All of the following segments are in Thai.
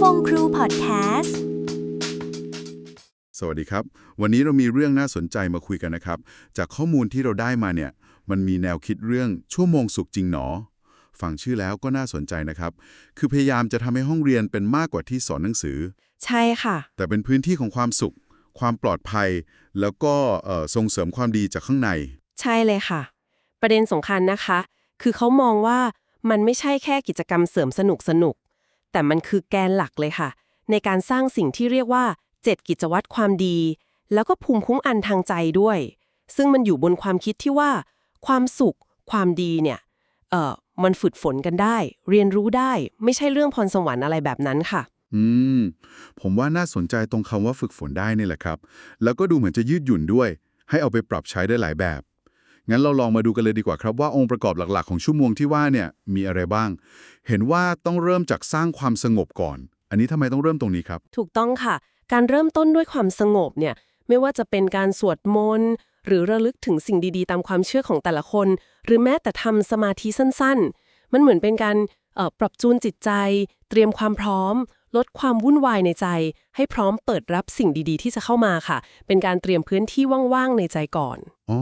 ฟงครูพอดแคสต์ สวัสดีครับ วันนี้เรามีเรื่องน่าสนใจมาคุยกันนะครับ จากข้อมูลที่เราได้มาเนี่ย มันมีแนวคิดเรื่องชั่วโมงสุขจริงหนอ ฟังชื่อแล้วก็น่าสนใจนะครับ คือพยายามจะทำให้ห้องเรียนเป็นมากกว่าที่สอนหนังสือ ใช่ค่ะ แต่เป็นพื้นที่ของความสุข ความปลอดภัย แล้วก็เอ่อส่งเสริมความดีจากข้างใน ใช่เลยค่ะ ประเด็นสำคัญนะคะ คือเขามองว่ามันไม่ใช่แค่กิจกรรมเสริมสนุกสนุก แต่มันคือแกนหลักเลยค่ะ ในการสร้างสิ่งที่เรียกว่า 7 กิจวัตรความดี แล้วก็ภูมิคุ้มอันทางใจด้วย ซึ่งมันอยู่บนความคิดที่ว่า ความสุข ความดีเนี่ยเอ่อมันฝึกฝนกันได้ เรียนรู้ได้ไม่ใช่เรื่องพรสวรรค์อะไรแบบนั้นค่ะ อืม ผมว่าน่าสนใจตรงคำว่าฝึกฝนได้นี่แหละครับ แล้วก็ดูเหมือนจะยืดหยุ่นด้วย ให้เอาไปปรับใช้ได้หลายแบบ งั้นเราลองมาดูกันเลยดีกว่าครับว่าองค์ประกอบหลักๆ ของชั่วโมงที่ว่าเนี่ยมีอะไรบ้าง เห็นว่าต้องเริ่มจากสร้างความสงบก่อน อันนี้ทำไมต้องเริ่มตรงนี้ครับ ถูกต้องค่ะ การเริ่มต้นด้วยความสงบเนี่ยไม่ว่าจะเป็นการสวดมนต์หรือระลึกถึงสิ่งดีๆ ตามความเชื่อของแต่ละคน หรือแม้แต่ทำสมาธิสั้นๆ มันเหมือนเป็นการปรับจูนจิตใจ เตรียมความพร้อม ลดความวุ่นวายในใจ ให้พร้อมเปิดรับสิ่งดีๆ ที่จะเข้ามาค่ะ เป็นการเตรียมพื้นที่ว่างๆในใจก่อน อ๋อ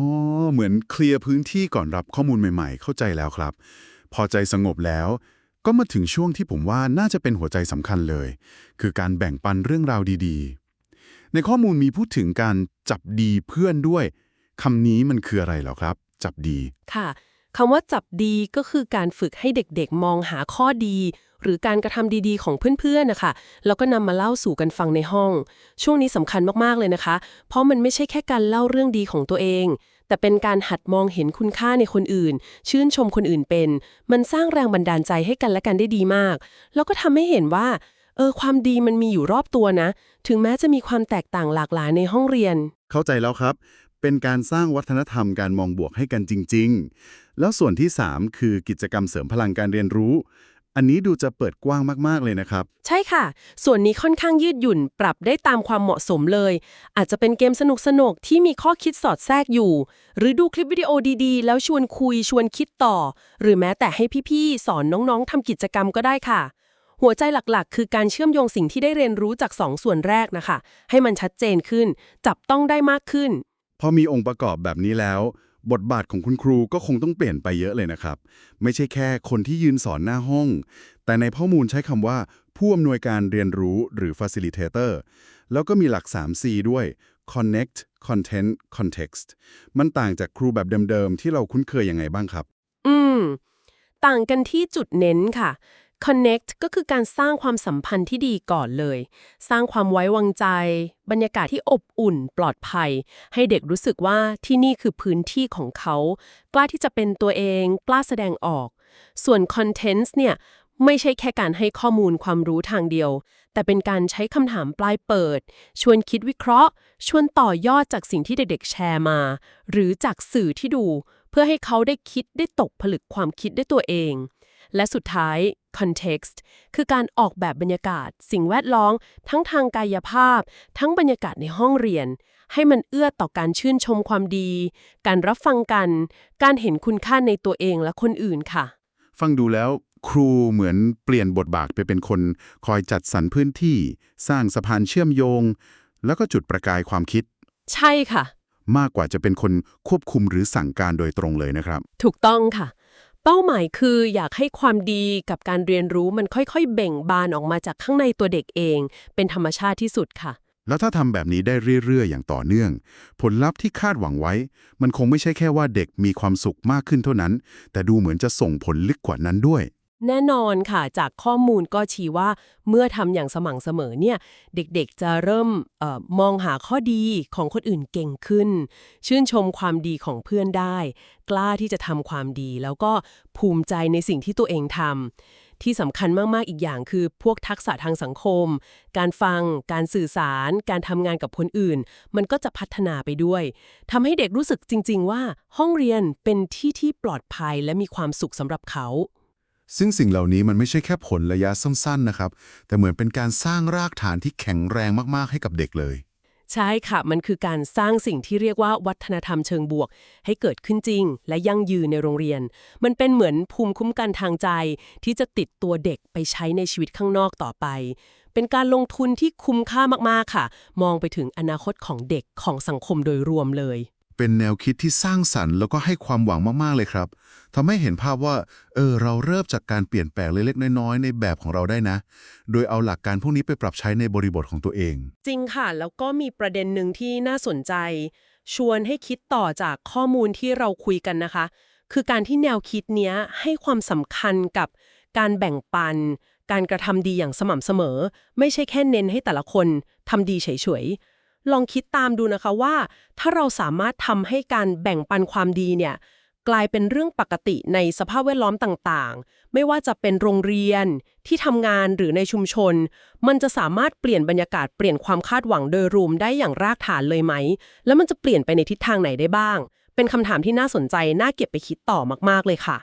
เหมือนเคลียร์พื้นที่ก่อนรับข้อมูลใหม่ๆ เข้าใจแล้วครับ พอใจสงบแล้ว ก็มาถึงช่วงที่ผมว่าน่าจะเป็นหัวใจสำคัญเลย คือการแบ่งปันเรื่องราวดีๆ ในข้อมูลมีพูดถึงการจับดีเพื่อนด้วยคำนี้มันคืออะไรเหรอครับ จับดีค่ะ คำว่าจับดีก็คือการฝึกให้เด็กๆ มองหาข้อดี หรือการกระทำดีๆ ของเพื่อนๆนะคะ แล้วก็นำมาเล่าสู่กันฟังในห้อง ช่วงนี้สำคัญมากๆเลยนะคะ เพราะมันไม่ใช่แค่การเล่าเรื่องดีของตัวเอง แต่เป็นการหัดมองเห็นคุณค่าในคนอื่น ชื่นชมคนอื่นเป็น มันสร้างแรงบันดาลใจให้กันและกันได้ดีมาก แล้วก็ทำให้เห็นว่าเออความดีมันมีอยู่รอบตัวนะ ถึงแม้จะมีความแตกต่างหลากหลายในห้องเรียน เข้าใจแล้วครับ เป็นการสร้างวัฒนธรรมการมองบวกให้กันจริง ๆ แล้วส่วนที่ 3 คือกิจกรรมเสริมพลังการเรียนรู้ อันนี้ดูจะเปิดกว้างมาก ๆ เลยนะครับ ใช่ค่ะ ส่วนนี้ค่อนข้างยืดหยุ่นปรับได้ตามความเหมาะสมเลย อาจจะเป็นเกมสนุกๆที่มีข้อคิดสอดแทรกอยู่ หรือดูคลิปวิดีโอดีๆ แล้วชวนคุยชวนคิดต่อ หรือแม้แต่ให้พี่ๆสอนน้องๆทำกิจกรรมก็ได้ค่ะหัวใจหลักๆ คือการเชื่อมโยงสิ่งที่ได้เรียนรู้จากสองส่วนแรกนะคะ ให้มันชัดเจนขึ้น จับต้องได้มากขึ้น พอมีองค์ประกอบแบบนี้แล้ว บทบาทของคุณครูก็คงต้องเปลี่ยนไปเยอะเลยนะครับ ไม่ใช่แค่คนที่ยืนสอนหน้าห้อง แต่ในข้อมูลใช้คำว่า ผู้อำนวยการเรียนรู้หรือ facilitator แล้วก็มีหลัก 3C ด้วย connect content context มันต่างจากครูแบบเดิมๆ ที่เราคุ้นเคยยังไงบ้างครับ อืม ต่างกันที่จุดเน้นค่ะ Connect ก็คือการสร้างความสัมพันธ์ที่ดีก่อนเลย สร้างความไว้วางใจ บรรยากาศที่อบอุ่น ปลอดภัย ให้เด็กรู้สึกว่าที่นี่คือพื้นที่ของเขา กล้าที่จะเป็นตัวเอง กล้าแสดงออก ส่วน Contents เนี่ยไม่ใช่แค่การให้ข้อมูลความรู้ทางเดียว แต่เป็นการใช้คำถามปลายเปิด ชวนคิดวิเคราะห์ ชวนต่อยอดจากสิ่งที่เด็กๆ แชร์มา หรือจากสื่อที่ดู เพื่อให้เขาได้คิดได้ตกผลึกความคิดได้ตัวเอง และสุดท้าย context คือการออกแบบบรรยากาศ สิ่งแวดล้อม ทั้งทางกายภาพ ทั้งบรรยากาศในห้องเรียน ให้มันเอื้อต่อการชื่นชมความดี การรับฟังกัน การเห็นคุณค่าในตัวเองและคนอื่นค่ะ ฟังดูแล้วครูเหมือนเปลี่ยนบทบาทไปเป็นคน คอยจัดสรรพื้นที่ สร้างสะพานเชื่อมโยง แล้วก็จุดประกายความคิด ใช่ค่ะ มากกว่าจะเป็นคนควบคุมหรือสั่งการโดยตรงเลยนะครับ ถูกต้องค่ะ เป้าหมายคืออยากให้ความดีกับการเรียนรู้มันค่อยๆ เบ่งบานออกมาจากข้างในตัวเด็กเอง เป็นธรรมชาติที่สุดค่ะ แล้วถ้าทำแบบนี้ได้เรื่อยๆ อย่างต่อเนื่อง ผลลัพธ์ที่คาดหวังไว้ มันคงไม่ใช่แค่ว่าเด็กมีความสุขมากขึ้นเท่านั้น แต่ดูเหมือนจะส่งผลลึกกว่านั้นด้วย แน่นอนค่ะ จากข้อมูลก็ชี้ว่าเมื่อทำอย่างสม่ำเสมอเนี่ย เด็กๆจะเริ่มออมองหาข้อดีของคนอื่นเก่งขึ้น ชื่นชมความดีของเพื่อนได้ กล้าที่จะทำความดี แล้วก็ภูมิใจในสิ่งที่ตัวเองทำที่สำคัญมากๆอีกอย่างคือพวกทักษะทางสังคม การฟัง การสื่อสาร การทำงานกับคนอื่น มันก็จะพัฒนาไปด้วยทำให้เด็กรู้สึกจริง ๆ ว่าห้องเรียนเป็นที่ที่ปลอดภัยและมีความสุขสำหรับเขา ซึ่งสิ่งเหล่านี้มันไม่ใช่แค่ผลระยะสั้นๆนะครับ แต่เหมือนเป็นการสร้างรากฐานที่แข็งแรงมากๆให้กับเด็กเลย ใช่ค่ะ มันคือการสร้างสิ่งที่เรียกว่าวัฒนธรรมเชิงบวก ให้เกิดขึ้นจริง และยั่งยืนในโรงเรียน มันเป็นเหมือนภูมิคุ้มกันทางใจ ที่จะติดตัวเด็กไปใช้ในชีวิตข้างนอกต่อไป เป็นการลงทุนที่คุ้มค่ามากๆค่ะ มองไปถึงอนาคตของเด็กของสังคมโดยรวมเลย เป็นแนวคิดที่สร้างสรรค์แล้วก็ให้ความหวังมากๆเลยครับทำให้เห็นภาพว่า เออ เราเริ่มจากการเปลี่ยนแปลงเล็กๆน้อยๆ ในแบบของเราได้นะ โดยเอาหลักการพวกนี้ไปปรับใช้ในบริบทของตัวเอง จริงค่ะ แล้วก็มีประเด็นหนึ่งที่น่าสนใจ ชวนให้คิดต่อจากข้อมูลที่เราคุยกันนะคะ คือการที่แนวคิดเนี้ยให้ความสำคัญกับการแบ่งปัน การกระทำดีอย่างสม่ำเสมอ ไม่ใช่แค่เน้นให้แต่ละคนทำดีเฉยๆ ลองคิดตามดูนะคะว่า ถ้าเราสามารถทำให้การแบ่งปันความดีเนี่ยกลายเป็นเรื่องปกติในสภาพแวดล้อมต่างๆ ไม่ว่าจะเป็นโรงเรียนที่ทำงานหรือในชุมชน มันจะสามารถเปลี่ยนบรรยากาศเปลี่ยนความคาดหวังโดยรวมได้อย่างรากฐานเลยไหม แล้วมันจะเปลี่ยนไปในทิศทางไหนได้บ้าง เป็นคำถามที่น่าสนใจน่าเก็บไปคิดต่อมากๆเลยค่ะ